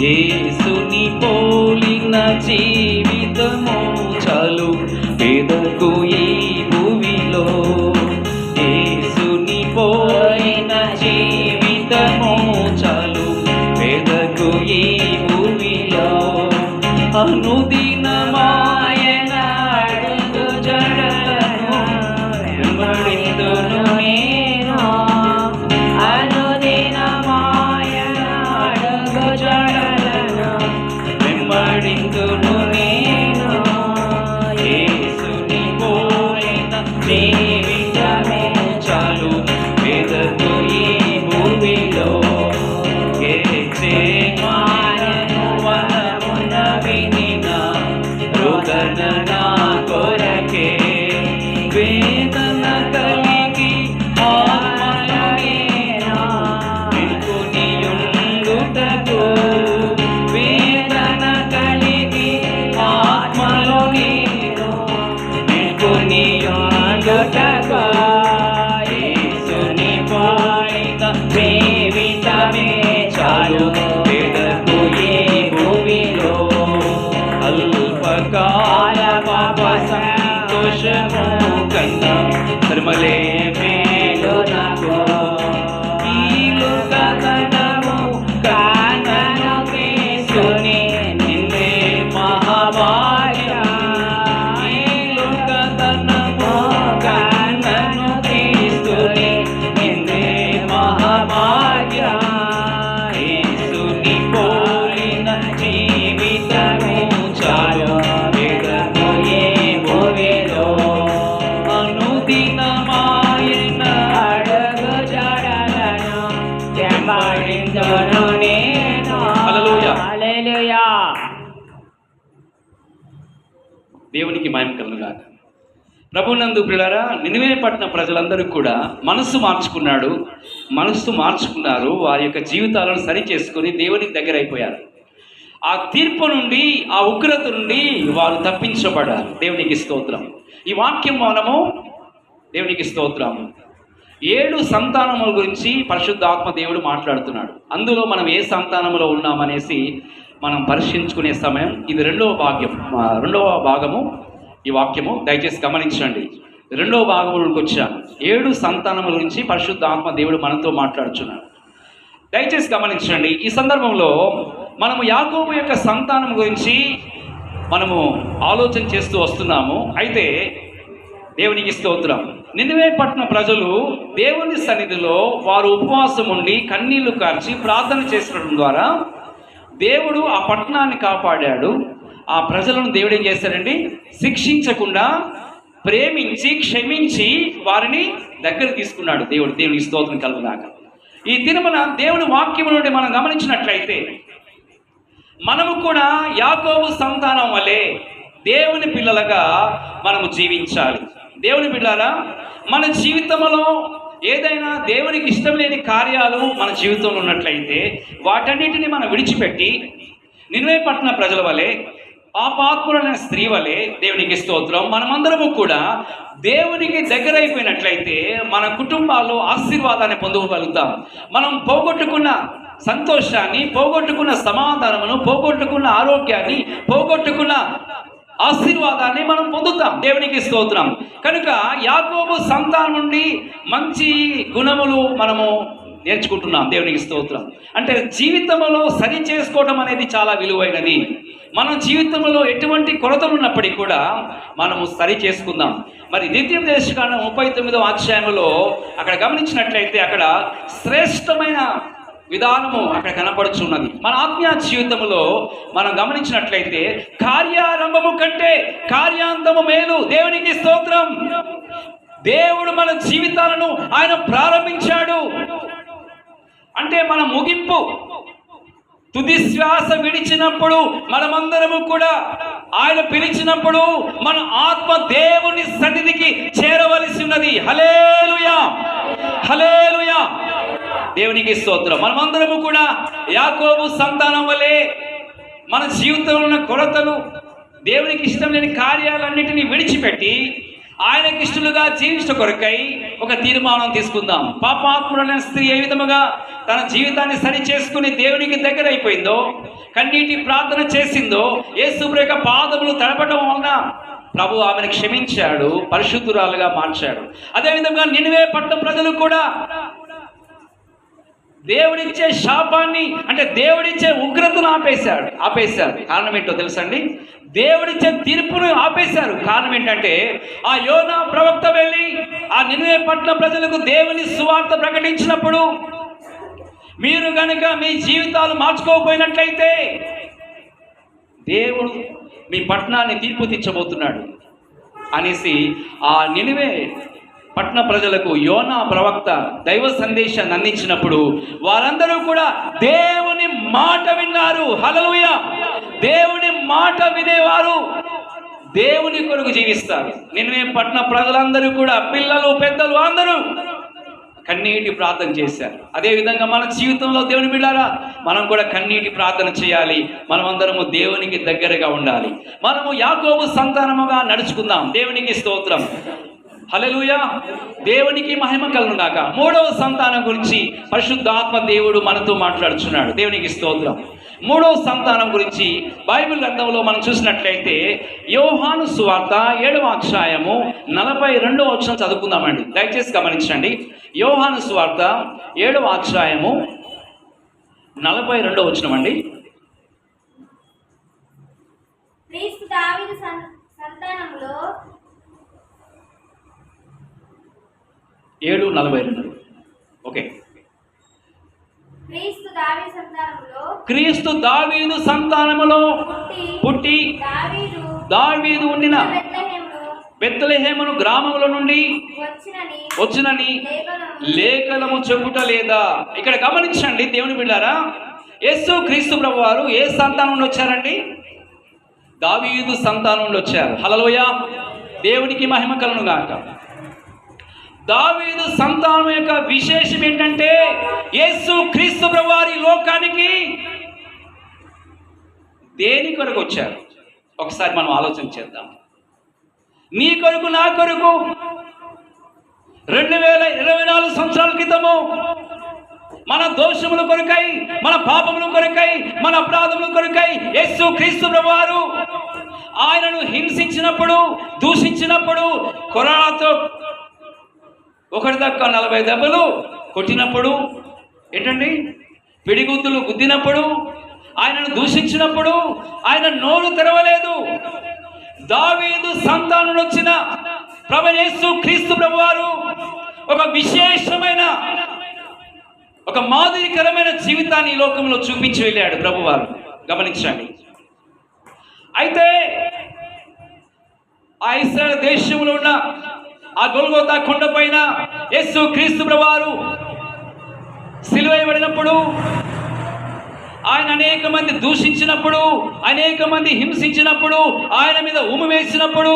యేసుని పోలిన జీవితము చాలు. పేదకు ప్రభునందు ప్రియులారా నినివే పట్టిన ప్రజలందరూ కూడా మనస్సు మార్చుకున్నాడు. మనస్సు మార్చుకున్నారు. వారి యొక్క జీవితాలను సరి చేసుకొని దేవునికి దగ్గర అయిపోయారు. ఆ తీర్పు నుండి ఆ ఉగ్రత నుండి వారు తప్పించబడారు దేవునికి స్తోత్రం. ఈ వాక్యం మనము దేవునికి స్తోత్రం. ఏడు సంతానముల గురించి పరిశుద్ధాత్మ దేవుడు మాట్లాడుతున్నాడు. అందులో మనం ఏ సంతానములో ఉన్నామనేసి మనం పరిశీలించుకునే సమయం ఇది రెండవ భాగ్యం. రెండవ భాగము ఈ వాక్యము దయచేసి గమనించండి. రెండవ భాగంలోకి వచ్చాను ఏడు సంతానముల గురించి పరిశుద్ధ ఆత్మ దేవుడు మనతో మాట్లాడుచున్నాడు. దయచేసి గమనించండి. ఈ సందర్భంలో మనము యాకోబు యొక్క సంతానం గురించి మనము ఆలోచన చేస్తూ వస్తున్నాము. అయితే దేవునికి స్తోత్రం. నిన్నవే పట్టిన ప్రజలు దేవుని సన్నిధిలో వారు ఉపవాసం ఉండి కన్నీళ్ళు కార్చి ప్రార్థన చేసడం ద్వారా దేవుడు ఆ పట్టణాన్ని కాపాడాడు. ఆ ప్రజలను దేవుడు ఏం చేస్తారండి శిక్షించకుండా ప్రేమించి క్షమించి వారిని దగ్గర తీసుకున్నాడు దేవుడు. దేవుని స్తోత్రం కలుగునాక ఈ తిరుమల దేవుని వాక్యం నుండి మనం గమనించినట్లయితే మనము కూడా యాకోబు సంతానం వలె దేవుని పిల్లలుగా మనము జీవించాలి. దేవుని పిల్లలా మన జీవితంలో ఏదైనా దేవునికి ఇష్టం లేని కార్యాలు మన జీవితంలో ఉన్నట్లయితే వాటన్నిటిని మనం విడిచిపెట్టి నిన్వే పట్టణ ప్రజల వలె పాపాత్ములైన స్త్రీ వలె దేవునికి స్తోత్రం. మనమందరము కూడా దేవునికి దగ్గరైపోయినట్లయితే మన కుటుంబాల్లో ఆశీర్వాదాన్ని పొందుకోగలుగుతాం మనం పోగొట్టుకున్న సంతోషాన్ని పోగొట్టుకున్న సమాధానమును పోగొట్టుకున్న ఆరోగ్యాన్ని పోగొట్టుకున్న ఆశీర్వాదాన్ని మనం పొందుతాం. దేవునికి స్తోత్రం. కనుక యాకోబు సంతానం నుండి మంచి గుణములు మనము నేర్చుకుంటున్నాం దేవునికి స్తోత్రం. అంటే జీవితంలో సరి చేసుకోవడం అనేది చాలా విలువైనది. మనం జీవితంలో ఎటువంటి కొరతలు ఉన్నప్పటికీ కూడా మనము సరి చేసుకుందాం. మరి ద్వితీయ దేశకాండం ముప్పై తొమ్మిదవ అధ్యాయంలో అక్కడ గమనించినట్లయితే అక్కడ శ్రేష్టమైన విధానము అక్కడ కనపడుచున్నది. మన ఆత్మీయ జీవితంలో మనం గమనించినట్లయితే కార్యారంభము కంటే కార్యాంతము మేలు దేవునికి స్తోత్రం. దేవుడు మన జీవితాలను ఆయన ప్రారంభించాడు. అంటే మన ముగింపు. తుది శ్వాస విడిచినప్పుడు మనమందరము కూడా ఆయన పిలిచినప్పుడు మన ఆత్మ దేవుని సన్నిధికి చేరవలసి ఉన్నది. హలేలుయా హలేలుయా దేవునికి స్తోత్రం. మనమందరము కూడా యాకోబు సంతానం వలె మన జీవితంలో ఉన్న కొరతలు దేవునికి ఇష్టం లేని కార్యాలన్నిటినీ విడిచిపెట్టి ఆయనకి ఇష్టలుగా జీవించట కొరకై ఒక తీర్మానం తీసుకుందాం. పాపాత్ముడైన స్త్రీ ఏ విధముగా తన జీవితాన్ని సరి చేసుకుని దేవునికి దగ్గర అయిపోయిందో కన్నీటి ప్రార్థన చేసిందో యేసు యొక్క పాదములు తడపడం వలన ప్రభు ఆమెను క్షమించాడు పరిశుద్ధురాలుగా మార్చాడు. అదేవిధంగా నినివే పట్టణ ప్రజలు కూడా దేవుడిచ్చే శాపాన్ని అంటే దేవుడిచ్చే ఉగ్రతను ఆపేశాడు. ఆపేశారు కారణం ఏంటో తెలుసండి? దేవుడిచ్చే తీర్పును ఆపేశారు. కారణం ఏంటంటే ఆ యోనా ప్రవక్త వెళ్ళి ఆ నిన్నే పట్ల ప్రజలకు దేవుని సువార్త ప్రకటించినప్పుడు మీరు కనుక మీ జీవితాలు మార్చుకోకపోయినట్లయితే దేవుడు మీ పట్టణాన్ని తీర్పు తెచ్చబోతున్నాడు అనేసి ఆ నిలువే పట్టణ ప్రజలకు యోనా ప్రవక్త దైవ సందేశాన్ని అందించినప్పుడు వారందరూ కూడా దేవుని మాట విన్నారు. హలలుయ దేవుని మాట వినేవారు. దేవుని కొరకు జీవిస్తారు. నిన్నే పట్టణ ప్రజలందరూ కూడా పిల్లలు పెద్దలు అందరూ కన్నీటి ప్రార్థన చేశారు. అదేవిధంగా మన జీవితంలో దేవుని బిడ్డారా మనం కూడా కన్నీటి ప్రార్థన చేయాలి. మనమందరము దేవునికి దగ్గరగా ఉండాలి. మనము యాకోబు సంతానముగా నడుచుకుందాం. దేవునికి స్తోత్రం. హలలుయా దేవునికి మహిమ కలుగును మూడవ సంతానం గురించి పరిశుద్ధాత్మ దేవుడు మనతో మాట్లాడుచున్నాడు. దేవునికి స్తోత్రం. మూడవ సంతానం గురించి బైబిల్ గ్రంథంలో మనం చూసినట్లయితే యోహాను సువార్త ఏడవ అక్షాయము నలభై రెండవ అక్షరం చదువుకుందామండి. దయచేసి గమనించండి. యోహాను సువార్త ఏడవ అక్షాయము నలభై రెండవ వచ్చినమండి అండి. సంతానంలో సం- సంతానములో ఏడు నలభై రెండు. ఓకే. క్రీస్తు దావీదు సంతానములో పుట్టి దావీదు ఉండిన బెత్తలహేమను గ్రామముల నుండి వచ్చినని లేఖనము చెప్పుట లేదా? ఇక్కడ గమనించండి దేవుని బిడ్డారా. యేసు క్రీస్తు ప్రభు వారు ఏ సంతానం నుండి వచ్చారండి? దావీదు సంతానం నుండి వచ్చారు. హలలోయ దేవునికి మహిమ కలను గాక. దావీదు సంతానం యొక్క విశేషం ఏంటంటే యేసు క్రీస్తు ప్రభు వారి లోకానికి దేని కొరకు వచ్చారు? ఒకసారి మనం ఆలోచన చేద్దాం. నీ కొరకు నా కొరకు రెండు వేల ఇరవై నాలుగు సంవత్సరాల క్రితము మన దోషముల కొరకై మన పాపముల కొరకై మన అపరాధముల కొరకై యేసు క్రీస్తు ప్రభువారు ఆయనను హింసించినప్పుడు దూషించినప్పుడు కొరాలతో ఒకటి దక్క నలభై దెబ్బలు కొట్టినప్పుడు ఏంటండి? పిడిగుద్దులు గుద్దినప్పుడు ఆయనను దూషించినప్పుడు ఆయన నోరు తెరవలేదు. దావీదు సంతానం వచ్చిన ప్రభనేసు క్రీస్తు ప్రభువారు ఒక విశేషమైన ఒక మాదిరికరమైన జీవితాన్ని ఈ లోకంలో చూపించి వెళ్ళాడు ప్రభువారు. గమనించండి. అయితే ఆ ఇస్రాయల్ దేశంలో ఉన్న ఆ గొల్గోతా కొండపైన యేసు క్రీస్తు ప్రభువారు సిలువైబడినప్పుడు ఆయన అనేక మంది దూషించినప్పుడు అనేక మంది హింసించినప్పుడు ఆయన మీద ఉమ్ము వేసినప్పుడు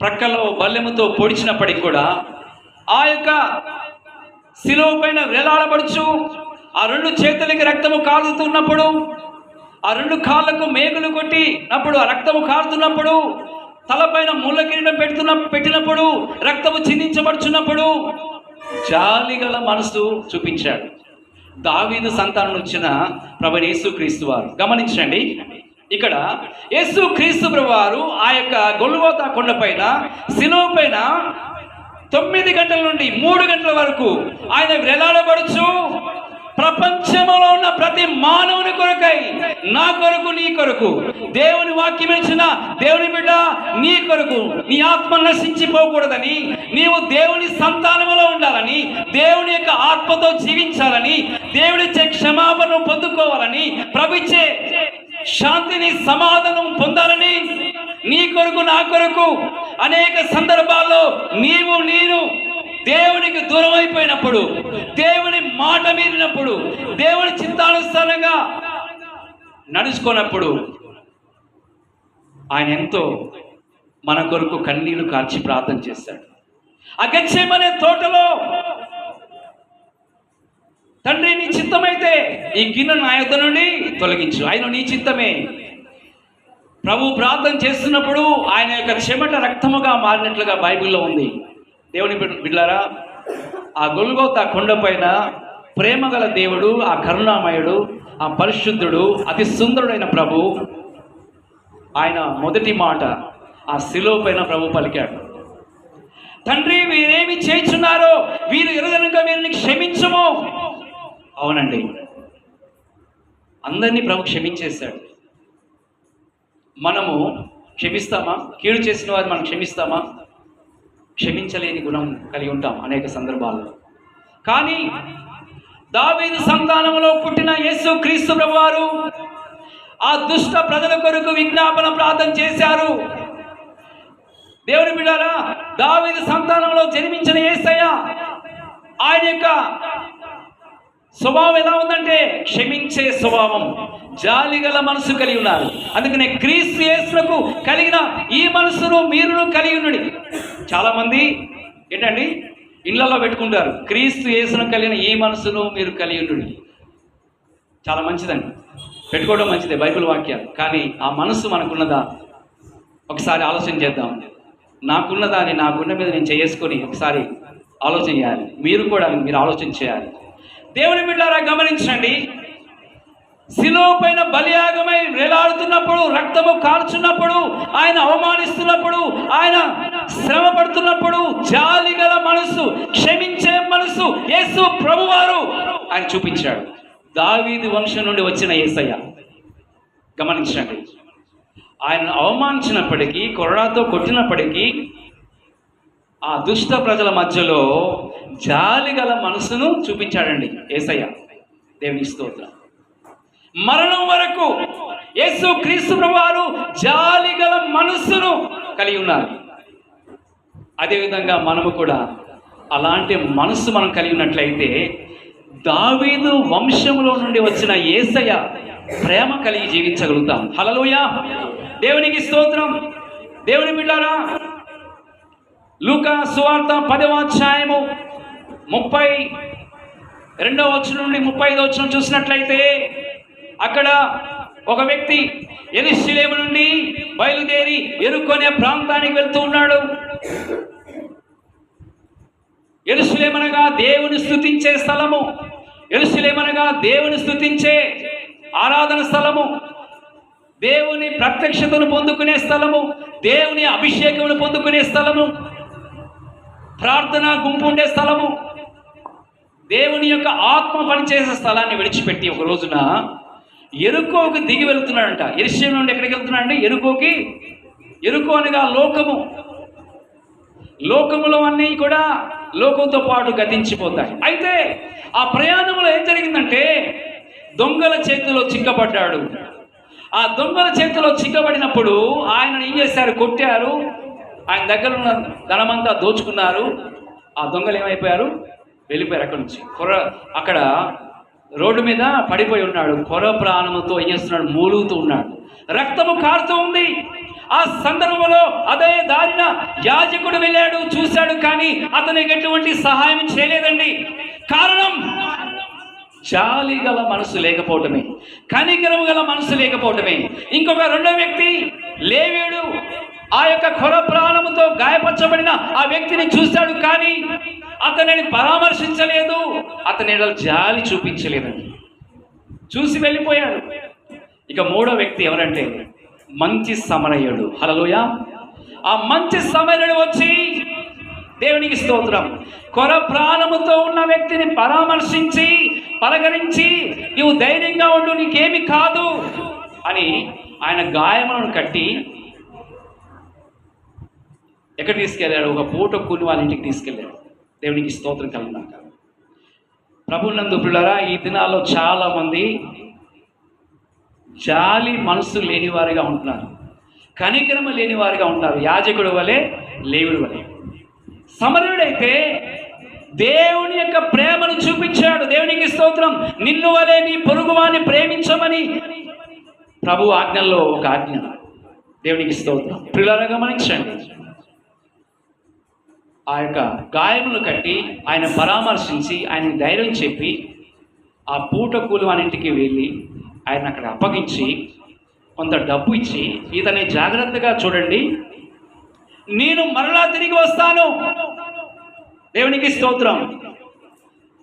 ప్రక్కలో బల్లెముతో పొడిచినప్పటికి కూడా ఆ యొక్క శిలువ పైన వేలాడబడుచు ఆ రెండు చేతులకి రక్తము కాలుతున్నప్పుడు ఆ రెండు కాళ్ళకు మేకులు కొట్టినప్పుడు ఆ రక్తము కారుతున్నప్పుడు తలపైన ముళ్ళ కిరీటం పెడుతున్న పెట్టినప్పుడు రక్తము చిందించబడుచున్నప్పుడు జాలిగల మనసు చూపించాడు. దావీదు సంతానం వచ్చిన ప్రభు యేసుక్రీస్తు వారు. గమనించండి. ఇక్కడ యేసు క్రీస్తు వారు ఆ యొక్క గొల్లువోత కొండపైన శిలువ పైన తొమ్మిది గంటల నుండి మూడు గంటల వరకు ఆయన వేలాడబడుచు ప్రపంచంలో ఉన్న ప్రతి మానవుని కొరకై నా కొరకు నీ కొరకు. దేవుని వాక్యం ఇచ్చిన దేవుని బిడ్డ నీ కొరకు. నీ ఆత్మ నశించిపోకూడదని నీవు దేవుని సంతానములో ఉండాలని దేవుని యొక్క ఆత్మతో జీవించాలని దేవుడిచ్చే క్షమాపణను పొందుకోవాలని ప్రభించే శాంతిని సమాధానం పొందాలని నీ కొరకు నా కొరకు అనేక సందర్భాల్లో నీవు నేను దేవునికి దూరం అయిపోయినప్పుడు దేవుని మాట మీరినప్పుడు దేవుని చిత్తానుసారంగా నడుచుకున్నప్పుడు ఆయన ఎంతో మన కొరకు కన్నీళ్ళు కార్చి ప్రార్థన చేశాడు. అగత్యమనే తోటలో తండ్రి నీ చిత్తమైతే ఈ గిన్నె నా నుండి తొలగించు. ఆయన నీ చిత్తమే. ప్రభు ప్రార్థన చేస్తున్నప్పుడు ఆయన యొక్క చెమట రక్తముగా మారినట్లుగా బైబిల్లో ఉంది. దేవుని బిడ్డారా ఆ గొల్గోత కొండపైన ప్రేమగల దేవుడు ఆ కరుణామయుడు ఆ పరిశుద్ధుడు అతి సుందరుడైన ప్రభు ఆయన మొదటి మాట ఆ శిలో పైన ప్రభు పలికాడు. తండ్రి వీరేమి చేస్తున్నారో వీరు ఎరగనుక వీరిని క్షమించము. అవునండి. అందరినీ ప్రభు క్షమించేశాడు. మనము క్షమిస్తామా? కీడు చేసిన వారు మనం క్షమిస్తామా? క్షమించలేని గుణం కలిగి ఉంటాం అనేక సందర్భాల్లో. కానీ దావీదు సంతానంలో పుట్టిన యేసు క్రీస్తు ప్రభువారు ఆ దుష్ట ప్రజల కొరకు విజ్ఞాపన ప్రార్థన చేశారు. దేవుని బిడ్డారా దావీదు సంతానంలో జన్మించిన ఏసయ్య ఆయన యొక్క స్వభావం ఎలా ఉందంటే క్షమించే స్వభావం జాలిగల మనసు కలిగి ఉన్నారు. అందుకనే క్రీస్తు యేసులకు కలిగిన ఈ మనసును మీరును కలిగి ఉండండి. చాలామంది ఏంటండి ఇళ్ళలో పెట్టుకుంటారు. క్రీస్తు యేసును కలిగిన ఈ మనసును మీరు కలిగి ఉండండి. చాలా మంచిదండి. పెట్టుకోవడం మంచిదే బైబిల్ వాక్యాలు. కానీ ఆ మనసు మనకున్నదా? ఒకసారి ఆలోచన చేద్దాం. నాకున్నదాన్ని నా గుండె మీద నేను చేసుకొని ఒకసారి ఆలోచన చేయాలి. మీరు కూడా మీరు ఆలోచన చేయాలి. దేవుని బిడ్డారా గమనించండి. శిలో పైన బలియాగమై వేలాడుతున్నప్పుడు రక్తము కాల్చున్నప్పుడు ఆయన అవమానిస్తున్నప్పుడు ఆయన శ్రమ పడుతున్నప్పుడు జాలి గల మనసు క్షమించే మనసు యేసు ప్రభువారు ఆయన చూపించాడు. దావీది వంశం నుండి వచ్చిన యేసయ్య గమనించండి. ఆయన అవమానించినప్పటికీ కొరడాతో కొట్టినప్పటికీ ఆ దుష్ట ప్రజల మధ్యలో జాలి గల మనసును చూపించాడండి ఏసయ్య. దేవుని స్తోత్రం. మరణం వరకు యేసు క్రీస్తు ప్రభువారు జాలి గల మనస్సును కలిగి ఉన్నారు. అదేవిధంగా మనము కూడా అలాంటి మనస్సు మనం కలిగి ఉన్నట్లయితే దావీదు వంశములో నుండి వచ్చిన ఏసయ్య ప్రేమ కలిగి జీవించగలుగుతాం. హలలోయ దేవునికి స్తోత్రం. దేవుని బిడ్డారా లూకా సువార్త పదవ అధ్యాయము ముప్పై రెండవ వచ్చిన నుండి ముప్పై ఐదో వచ్చిన చూసినట్లయితే అక్కడ ఒక వ్యక్తి ఎరుశలేము నుండి బయలుదేరి ఎరుక్కునే ప్రాంతానికి వెళ్తూ ఉన్నాడు. ఎరుసలేమనగా దేవుని స్థుతించే స్థలము. ఎరుసలేమనగా దేవుని స్థుతించే ఆరాధన స్థలము. దేవుని ప్రత్యక్షతను పొందుకునే స్థలము. దేవుని అభిషేకమును పొందుకునే స్థలము. ప్రార్థన గుంపు ఉండే స్థలము. దేవుని యొక్క ఆత్మ పనిచేసే స్థలాన్ని విడిచిపెట్టి ఒక రోజున ఎరుకోకి దిగి వెళ్తున్నాడంట. ఎరుశ్యం నుండి ఎక్కడికి వెళ్తున్నాడంటే ఎరుకోకి? ఎరుకో అనగా లోకము. లోకములో అన్నీ కూడా లోకంతో పాటు గతించిపోతాయి. అయితే ఆ ప్రయాణంలో ఏం జరిగిందంటే దొంగల చేతిలో చిక్కబడ్డాడు. ఆ దొంగల చేతిలో చిక్కబడినప్పుడు ఆయన ఏం చేశారు? కొట్టారు. ఆయన దగ్గర ఉన్న ధనమంతా దోచుకున్నారు. ఆ దొంగలు ఏమైపోయారు? వెళ్ళిపోయారు అక్కడి నుంచి. కొర అక్కడ రోడ్డు మీద పడిపోయి ఉన్నాడు. కొర ప్రాణముతో ఏం చేస్తున్నాడు? మూలుగుతూ ఉన్నాడు. రక్తము కారుతూ ఉంది. ఆ సందర్భంలో అదే దారిన యాజకుడు వెళ్ళాడు చూశాడు కానీ అతనికి ఎటువంటి సహాయం చేయలేదండి. కారణం జాలి గల మనసు లేకపోవటమే కనికరము గల మనసు లేకపోవటమే. ఇంకొక రెండో వ్యక్తి లేవేడు ఆ యొక్క కొర ప్రాణముతో గాయపరచబడిన ఆ వ్యక్తిని చూశాడు కానీ అతనిని పరామర్శించలేదు. అతని జాలి చూపించలేదండి. చూసి వెళ్ళిపోయాడు. ఇక మూడో వ్యక్తి ఎవరంటే మంచి సమరయుడు. హలలోయ ఆ మంచి సమరయుడు వచ్చి దేవునికి స్తోత్రం. కొర ప్రాణముతో ఉన్న వ్యక్తిని పరామర్శించి పలకరించి నీవు ధైర్యంగా ఉండు నీకేమి కాదు అని ఆయన గాయములను కట్టి ఎక్కడ తీసుకెళ్ళాడు? ఒక పూట కూలి వాళ్ళ ఇంటికి తీసుకెళ్ళాడు. దేవునికి స్తోత్రం కలిగినాక ప్రభునందు పిల్లరా ఈ దినాల్లో చాలామంది జాలి మనసు లేనివారిగా ఉంటున్నారు. కనికరమ లేనివారిగా ఉంటారు యాజకుడు వలె లేవుడు వలె. సమరుడైతే దేవుని యొక్క ప్రేమను చూపించాడు. దేవునికి స్తోత్రం. నిన్ను వలె నీ పొరుగువాన్ని ప్రేమించమని ప్రభు ఆజ్ఞల్లో ఒక ఆజ్ఞ. దేవునికి స్తోత్రం. పిల్లలు గమనించండి. ఆ యొక్క గాయములు కట్టి ఆయన పరామర్శించి ఆయన ధైర్యం చెప్పి ఆ పూట కూలి వానింటికి వెళ్ళి ఆయన అక్కడ అప్పగించి కొంత డబ్బు ఇచ్చి ఇతని జాగ్రత్తగా చూడండి. నేను మరలా తిరిగి వస్తాను. దేవునికి స్తోత్రం.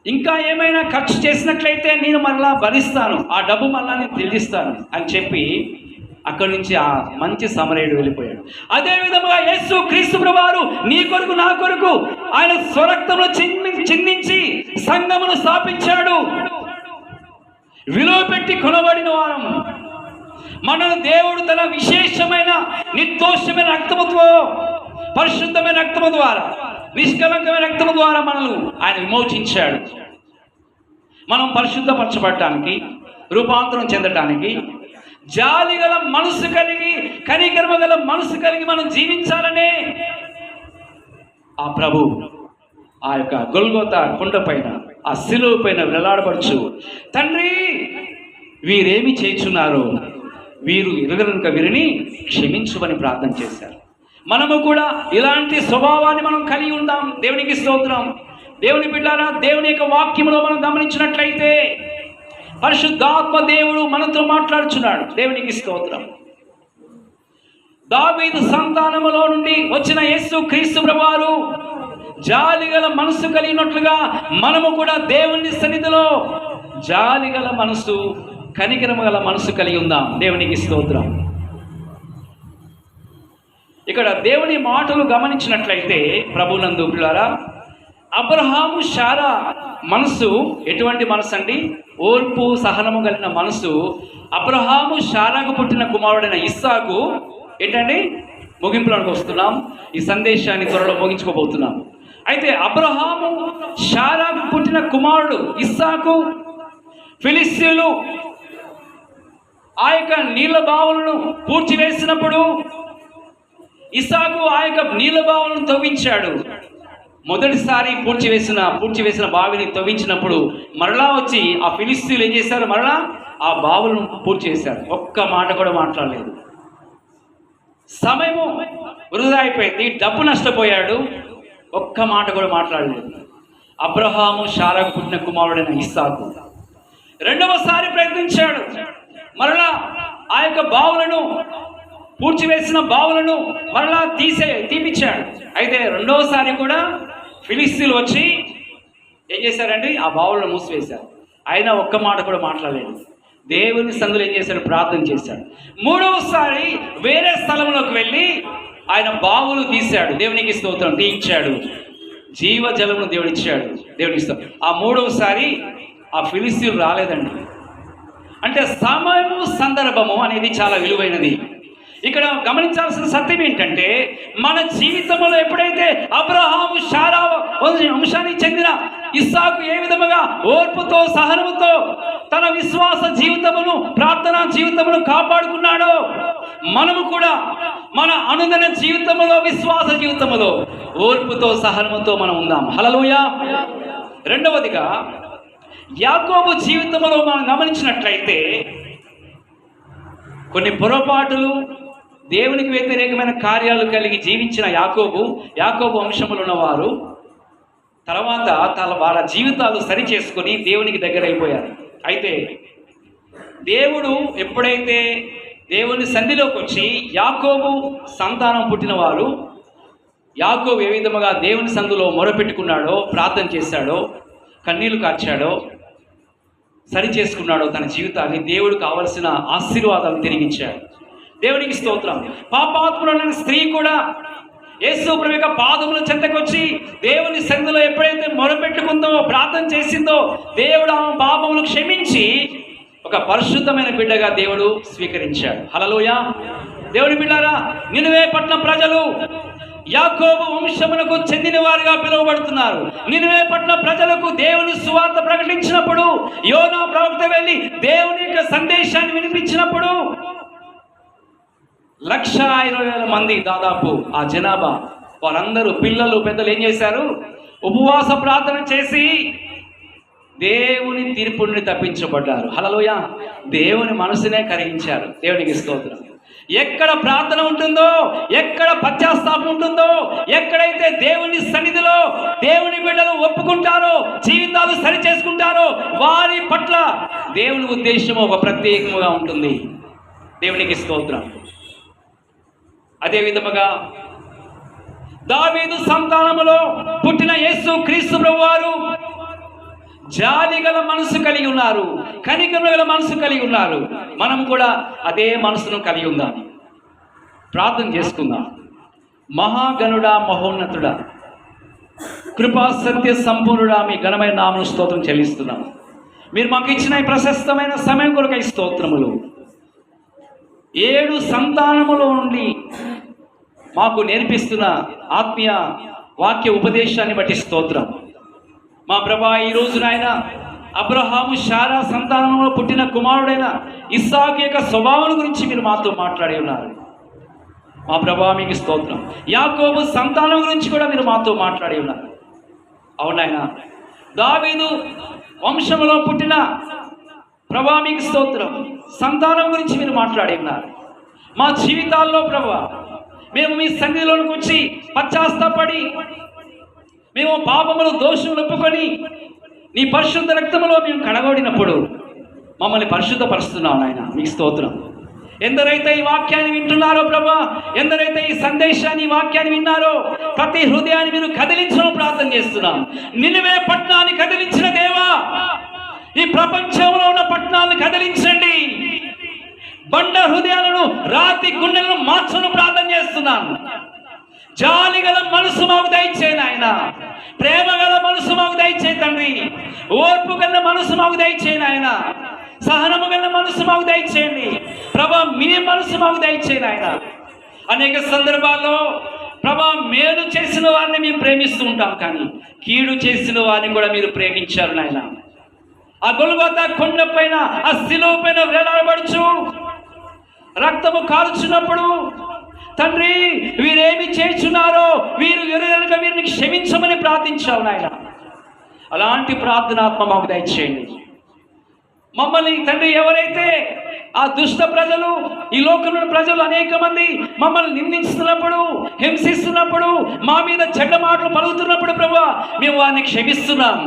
ఇంకా ఏమైనా ఖర్చు చేసినట్లయితే నేను మరలా భరిస్తాను. ఆ డబ్బు మరలా నేను చెల్లిస్తాను అని చెప్పి అక్కడి నుంచి ఆ మంచి సమరయుడు వెళ్ళిపోయాడు. అదే విధముగా యేసు క్రీస్తు ప్రభువారు నీ కొరకు నా కొరకు ఆయన స్వరక్తంలో చింది చిందించి సంఘమును స్థాపించాడు. విలువ పెట్టి కొనబడిన వారము మనను దేవుడు తన విశేషమైన నిర్దోషమైన రక్తముతో పరిశుద్ధమైన రక్తము ద్వారా నిష్కలంకమైన రక్తము ద్వారా మనల్ని ఆయన విమోచించాడు. మనం పరిశుద్ధపరచబడటానికి రూపాంతరం చెందటానికి జాలి గల మనసు కలిగి కనికర్మ గల మనసు కలిగి మనం జీవించాలనే ఆ ప్రభు ఆ యొక్క గొల్గోత కొండ పైన ఆ శిలువు పైన వేలాడబడుచు తండ్రి వీరేమి చేయుచున్నారు? వీరు ఎరుగనుక వీరిని క్షమించుమని ప్రార్థన చేశారు. మనము కూడా ఇలాంటి స్వభావాన్ని మనం కలిగి ఉందాం. దేవునికి స్తోత్రం. దేవుని బిడ్డారా దేవుని యొక్క వాక్యంలో మనం గమనించినట్లయితే పరిశుద్ధాత్మ దేవుడు మనతో మాట్లాడుచున్నాడు. దేవునికి స్తోత్రం. దావీదు సంతానములో నుండి వచ్చిన యేసు క్రీస్తు ప్రభువారు జాలిగల మనసు కలిగినట్లుగా మనము కూడా దేవుని సన్నిధిలో జాలిగల మనసు కనికరము గల మనసు కలిగి ఉందాం. దేవునికి స్తోత్రం. ఇక్కడ దేవుని మాటలు గమనించినట్లయితే ప్రభునందు పిల్లారా అబ్రహాము శారా మనసు ఎటువంటి మనసు అండి ఓర్పు సహనము కలిగిన మనసు అబ్రహాము శారాకు పుట్టిన కుమారుడైన ఇస్సాకు ఏంటండి? ముగింపులోకి వస్తున్నాం. ఈ సందేశాన్ని త్వరలో ముగించుకోబోతున్నాం. అయితే అబ్రహాము షారాకు పుట్టిన కుమారుడు ఇస్సాకు ఫిలిస్తీన్లు ఆ యొక్క నీళ్ళ బావులను పూడ్చివేసినప్పుడు ఇసాకు ఆ యొక్క నీళ్ళ బావులను తవ్వించాడు. మొదటిసారి పూడ్చివేసిన పూడ్చివేసిన బావిని తవ్వించినప్పుడు మరలా వచ్చి ఆ ఫిలిస్తీన్లు ఏం చేశారు? మరలా ఆ బావులను పూర్తి చేశారు ఒక్క మాట కూడా మాట్లాడలేదు. సమయము వృధా అయిపోయింది డబ్బు నష్టపోయాడు. ఒక్క మాట కూడా మాట్లాడలేదు. అబ్రహాము షారాకు పుట్టిన కుమారుడైన ఇస్సాకు. రెండవసారి ప్రయత్నించాడు. మరలా ఆ యొక్క బావులను పూడ్చివేసిన బావులను మరలా తీసే తీపిచ్చాడు. అయితే రెండవసారి కూడా ఫిలిస్తీన్లు వచ్చి ఏం చేశారండి? ఆ బావులను మూసివేశారు. అయినా ఒక్క మాట కూడా మాట్లాడలేదు. దేవుని సందులో ఏం చేశాడు? ప్రార్థన చేశాడు. మూడవసారి వేరే స్థలంలోకి వెళ్ళి ఆయన బావులు తీశాడు. దేవునికి స్తోత్రం. తీయించాడు. జీవ జలమును ఇచ్చాడు దేవునికి స్తోత్రం. ఆ మూడవసారి ఆ ఫిలిస్తీన్ రాలేదండి. అంటే సమయము సందర్భము అనేది చాలా విలువైనది. ఇక్కడ గమనించాల్సిన సత్యం ఏంటంటే మన జీవితంలో ఎప్పుడైతే అబ్రహాము షారా వంశానికి చెందిన ఇస్సాకు ఏ విధముగా ఓర్పుతో సహనముతో తన విశ్వాస జీవితమును ప్రార్థనా జీవితమును కాపాడుకున్నాడో మనము కూడా మన అనుదిన జీవితములో విశ్వాస జీవితములో ఓర్పుతో సహనముతో మనం ఉందాం. హలలోయ రెండవదిగా యాకోబు జీవితంలో మనం గమనించినట్లయితే కొన్ని పొరపాటులు దేవునికి వ్యతిరేకమైన కార్యాలు కలిగి జీవించిన యాకోబు యాకోబు వంశములు ఉన్నవారు తర్వాత తన వాళ్ళ జీవితాలు సరి చేసుకొని దేవునికి దగ్గర అయిపోయారు అయితే దేవుడు ఎప్పుడైతే దేవుని సంధిలోకి వచ్చి యాకోబు సంతానం పుట్టిన వారు యాకోబు ఏ విధముగా దేవుని సందులో మొరపెట్టుకున్నాడో ప్రార్థన చేశాడో కన్నీళ్ళు కార్చాడో సరి చేసుకున్నాడో తన జీవితాన్ని దేవుడు కావలసిన ఆశీర్వాదాలు తిరిగిచ్చాడు దేవునికి స్తోత్రం. పాపాత్ములైన స్త్రీ కూడా యేసు ప్రభు యొక్క పాదముల చెంతకొచ్చి దేవుని సంధిలో ఎప్పుడైతే మొరపెట్టుకుందో ప్రార్థన చేసిందో దేవుడు ఆమె పాపములు క్షమించి ఒక పరిశుద్ధమైన బిడ్డగా దేవుడు స్వీకరించాడు. హలలోయ దేవుని బిడ్డారా నినువే పట్ల ప్రజలు యాకోబు వంశమునకు చెందిన వారుగా పిలువబడుతున్నారు. నినువే పట్ల ప్రజలకు దేవుని సువార్త ప్రకటించినప్పుడు యోనా ప్రవక్త వెళ్ళి దేవుని యొక్క సందేశాన్ని వినిపించినప్పుడు లక్ష ఇరవై వేల మంది దాదాపు ఆ జనాభా వారందరూ పిల్లలు పెద్దలు ఏం చేశారు? ఉపవాస ప్రార్థన చేసి దేవుని తీర్పు నుండి తప్పించబడ్డారు. హలలోయ దేవుని మనసునే కరిగించారు. దేవునికి స్తోత్రం. ఎక్కడ ప్రార్థన ఉంటుందో ఎక్కడ పశ్చాత్తాపం ఉంటుందో ఎక్కడైతే దేవుని సన్నిధిలో దేవుని బిడ్డలు ఒప్పుకుంటారో జీవితాలు సరి చేసుకుంటారో వారి పట్ల దేవుని ఉద్దేశం ఒక ప్రత్యేకముగా ఉంటుంది. దేవునికి స్తోత్రం. అదే విధముగా దావీదు సంతానములో పుట్టిన యేసు క్రీస్తు ప్రభువారు జాలి గల మనసు కలిగి ఉన్నారు కనికరణ గల మనసు కలిగి ఉన్నారు. మనం కూడా అదే మనసును కలిగి ఉందాం ప్రార్థన చేసుకుందాం. మహాగణుడా మహోన్నతుడా కృపా సత్య సంపూర్ణుడా మీ ఘనమైన నామను స్తోత్రం చెల్లిస్తున్నాం. మీరు మాకు ఇచ్చిన ప్రశస్తమైన సమయం కొరకై స్తోత్రములు. ఏడు సంతానములో ఉండి మాకు నేర్పిస్తున్న ఆత్మీయ వాక్య ఉపదేశాన్ని బట్టి స్తోత్రం. మా ప్రభా ఈ రోజు నాయన అబ్రహాము శారా సంతానంలో పుట్టిన కుమారుడైన ఇస్సాకు యొక్క స్వభావం గురించి మీరు మాతో మాట్లాడి ఉన్నారు. మా ప్రభా మీకు స్తోత్రం. యాకోబు సంతానం గురించి కూడా మీరు మాతో మాట్లాడి ఉన్నారు. అవునాయన దావీదు వంశంలో పుట్టిన ప్రభా మీకు స్తోత్రం. సంతానం గురించి మీరు మాట్లాడి ఉన్నారు. మా జీవితాల్లో ప్రభా మేము మీ సన్నిధిలోనికి వచ్చి పశ్చాస్తాపడి మేము పాపములు దోషములు ఒప్పుకొని నీ పరిశుద్ధ రక్తములో మేము కడగొడినప్పుడు మమ్మల్ని పరిశుద్ధపరుస్తున్నావు నాయన. మీ స్తోత్రం. ఎందరైతే ఈ వాక్యాన్ని వింటున్నారో ప్రభా ఎందరైతే ఈ సందేశాన్ని వాక్యాన్ని విన్నారో ప్రతి హృదయాన్ని మీరు కదిలించడం ప్రార్థన చేస్తున్నాం. నిలువే పట్టణాన్ని కదిలించిన దేవా ఈ ప్రపంచంలో ఉన్న పట్టణాలను కదిలించండి. బండ హృదయాలను రాతి గుండెలను మార్చను ప్రార్థన చేస్తున్నాను జాలి గల మనసు మాకు దయచేయండి నాయన. ప్రేమ గల మనసు మాకు దయచేయి తండ్రి. ఓర్పు గల మనసు మాకు దయచేయండి నాయన. సహనము గల మనసు మాకు దయచేయండి ప్రభా మీ మనసు మాకు దయచేయండి ఆయన అనేక సందర్భాల్లో ప్రభా మేలు చేసిన వారిని మేము ప్రేమిస్తూ ఉంటాం కానీ కీడు చేసిన వారిని కూడా మీరు ప్రేమించారు నాయన. ఆ గొలుగోత కొండ పైన ఆ శిలువ పైన వేలాడబడుచు. రక్తము కాల్చున్నప్పుడు తండ్రి వీరేమి చేస్తున్నారో వీరు ఎరుగనక వీరిని క్షమించమని ప్రార్థించావు నాయన. అలాంటి ప్రార్థనాత్మ మాకు దయచేయండి. మమ్మల్ని తండ్రి ఎవరైతే ఆ దుష్ట ప్రజలు ఈ లోకంలో ప్రజలు అనేక మంది మమ్మల్ని నిందిస్తున్నప్పుడు హింసిస్తున్నప్పుడు మా మీద చెడ్డ మాటలు పలుకుతున్నప్పుడు ప్రభు మేము వారిని క్షమిస్తున్నాం.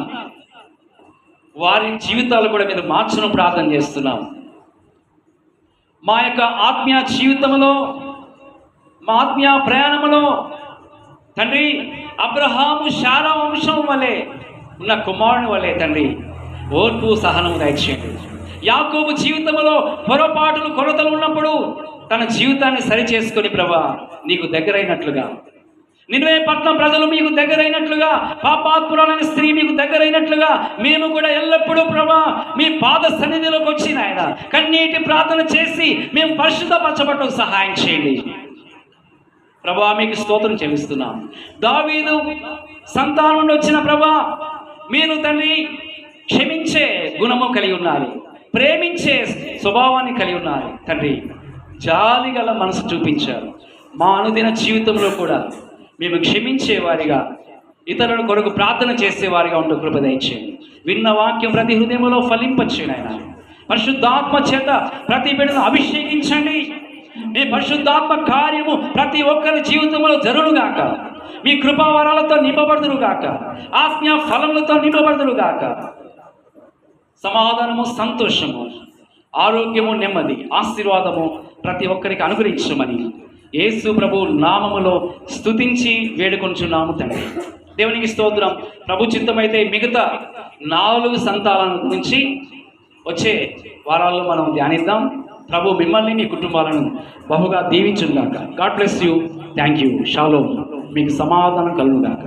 వారి జీవితాలు కూడా మీరు మార్చను ప్రార్థన చేస్తున్నాం. మా యొక్క ఆత్మీయ జీవితంలో మా ఆత్మీయ ప్రయాణంలో తండ్రి అబ్రహాము శారా వంశం వలె ఉన్న కుమారుని వలె తండ్రి ఓర్పు సహనం దయచేయండి. యాకోబు జీవితంలో పొరపాటులు కొరతలు ఉన్నప్పుడు తన జీవితాన్ని సరి చేసుకొని ప్రభా నీకు దగ్గరైనట్లుగా. నిన్వే పట్నం ప్రజలు మీకు దగ్గరైనట్లుగా పాపాత్మురాలని స్త్రీ మీకు దగ్గరైనట్లుగా మేము కూడా ఎల్లప్పుడూ ప్రభా మీ పాద సన్నిధిలోకి వచ్చి నాయన కన్నీటి ప్రార్థన చేసి మేము పరిశుద్ధపరచబట్టకు సహాయం చేయండి. ప్రభా మీకు స్తోత్రం చెల్లిస్తున్నాం. దావీదు సంతానం నుండి వచ్చిన ప్రభా మీరు తండ్రి క్షమించే గుణము కలిగి ఉన్నారు ప్రేమించే స్వభావాన్ని కలిగి ఉన్నారు తండ్రి జాలి గల మనసు చూపించారు. మా అనుదిన జీవితంలో కూడా మేము క్షమించేవారిగా ఇతరుల కొరకు ప్రార్థన చేసేవారిగా ఉంటూ కృప దయచేయండి. విన్న వాక్యం ప్రతి హృదయంలో ఫలింపచేయండి ఆయన పరిశుద్ధాత్మ చేత ప్రతి బిడ్డను అభిషేకించండి. మీ పరిశుద్ధాత్మ కార్యము ప్రతి ఒక్కరి జీవితంలో జరుగుగాక మీ కృపావరాలతో నింపబడుదురుగాక. ఆత్మీయ ఫలములతో నింపబడుదురుగాక. సమాధానము సంతోషము ఆరోగ్యము నెమ్మది ఆశీర్వాదము ప్రతి ఒక్కరికి అనుగ్రహించమని యేసు ప్రభు నామములో స్తుతించి వేడుకొంచున్నాము తండ్రి. దేవునికి స్తోత్రం. ప్రభు చిత్తమైతే మిగతా నాలుగు సంతాల గురించి వచ్చే వారాల్లో మనం ధ్యానిద్దాం. ప్రభు మిమ్మల్ని మీ కుటుంబాలను బహుగా దీవించుగాక God bless you thank you shallow మీకు సమాధానం కలుగుగాక